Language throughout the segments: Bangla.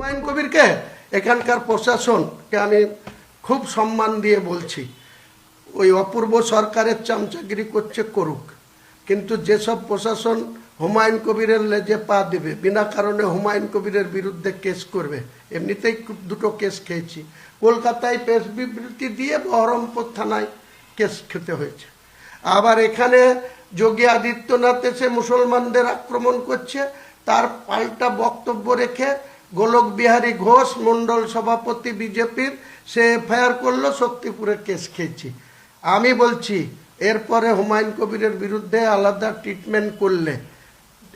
হুমায়ুন কবিরকে এখানকার প্রশাসনকে আমি খুব সম্মান দিয়ে বলছি। ওই অপূর্ব সরকারের চামচাগিরি করছে করুক। কিন্তু যেসব প্রশাসন হুমায়ুন কবিরের লেজে পা দেবে, বিনা কারণে হুমায়ুন কবিরের বিরুদ্ধে কেস করবে, এমনিতেই দুটো কেস খেয়েছি। কলকাতায় প্রেস বিবৃতি দিয়ে বহরমপুর থানায় কেস খেতে হয়েছে। আবার এখানে যোগী আদিত্যনাথ এসে মুসলমানদের আক্রমণ করছে, তার পাল্টা বক্তব্য রেখে গোলক বিহারী ঘোষ মন্ডল সভাপতি বিজেপির, সে এফআইআর করল, শক্তিপুরে কেস খেয়েছি। আমি বলছি, এরপরে হুমায়ুন কবিরের বিরুদ্ধে আলাদা ট্রিটমেন্ট করলে,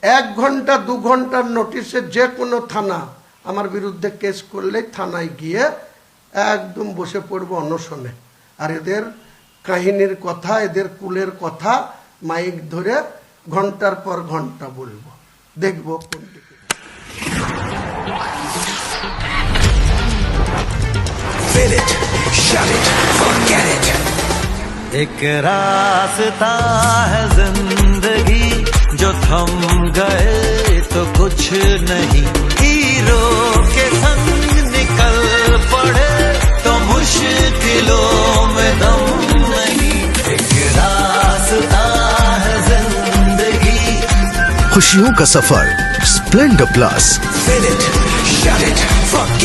এক ঘণ্টা, দু ঘণ্টার নোটিশে যে কোনো থানা আমার বিরুদ্ধে কেস করলেই থানায় গিয়ে একদম বসে পড়ব অনশনে। আর এদের কাহিনীর কথা, এদের কুলের কথা মাইক ধরে ঘণ্টার পর ঘণ্টা বলব। দেখব কোন Fill it, shut it, forget it. एक रास्ता है ज़िंदगी जो थम गए तो कुछ नहीं हीरो के संग निकल पड़े तो मुश्किलों में दम नहीं एक रास्ता है ज़िंदगी खुशियों का सफ़र Splendor plus Fill it, shut it, forget.